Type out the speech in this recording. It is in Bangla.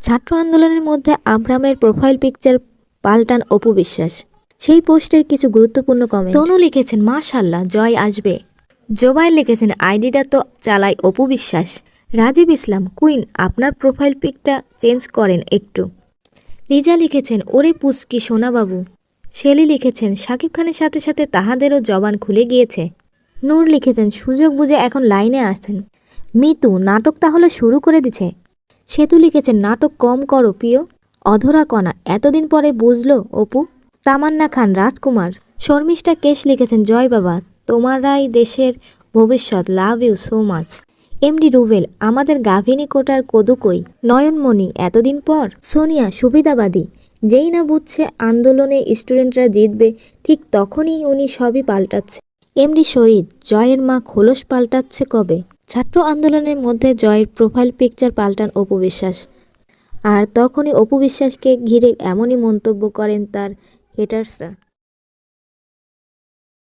ছাত্র আন্দোলনের মধ্যে আব্রামের প্রোফাইল পিকচার পাল্টান অপু বিশ্বাস। সেই পোস্টের কিছু গুরুত্বপূর্ণ কমেন্ট তনু লিখেছেন মাশাল্লাহ জয় আসবে। জোবাইর লিখেছেন, আইডিটা তো চালায় অপু বিশ্বাস। রাজীব ইসলাম, কুইন, আপনার প্রোফাইল পিকটা চেঞ্জ করেন একটু। রিজা লিখেছেন, ওরে পুস্কি সোনাবাবু। শেলি লিখেছেন, শাকিব খানের সাথে সাথে তাহাদেরও জবান খুলে গিয়েছে। নূর লিখেছেন, সুযোগ বুঝে এখন লাইনে আসছেন। মিতু, নাটক তাহলে শুরু করে দিছে। সেতু লিখেছেন নাটক কম করো প্রিয়। অধরা কণা, এতদিন পরে বুঝলো অপু। তামান্না খান, রাজকুমার। শর্মিষ্ঠা কেশ লিখেছেন, জয় বাবা, তোমারাই দেশের ভবিষ্যৎ। Love you so much. MD Rubel, আমাদের গাভিনী কোটার কদুকই নয়নমণি, এতদিন পর? সোনিয়া, সুবিধাবাদী। যেই না বুঝছে আন্দোলনে স্টুডেন্টরা জিতবে, ঠিক তখনই উনি সবই পাল্টাচ্ছে। এমডি শহীদ জয়ের মা খোলস পাল্টাচ্ছে কবে? ছাত্র আন্দোলনের মধ্যে জয়ের প্রোফাইল পিকচার পাল্টান অপু বিশ্বাস। আর তখনই অপু বিশ্বাসকে ঘিরে এমনই মন্তব্য করেন তার হেটার্সরা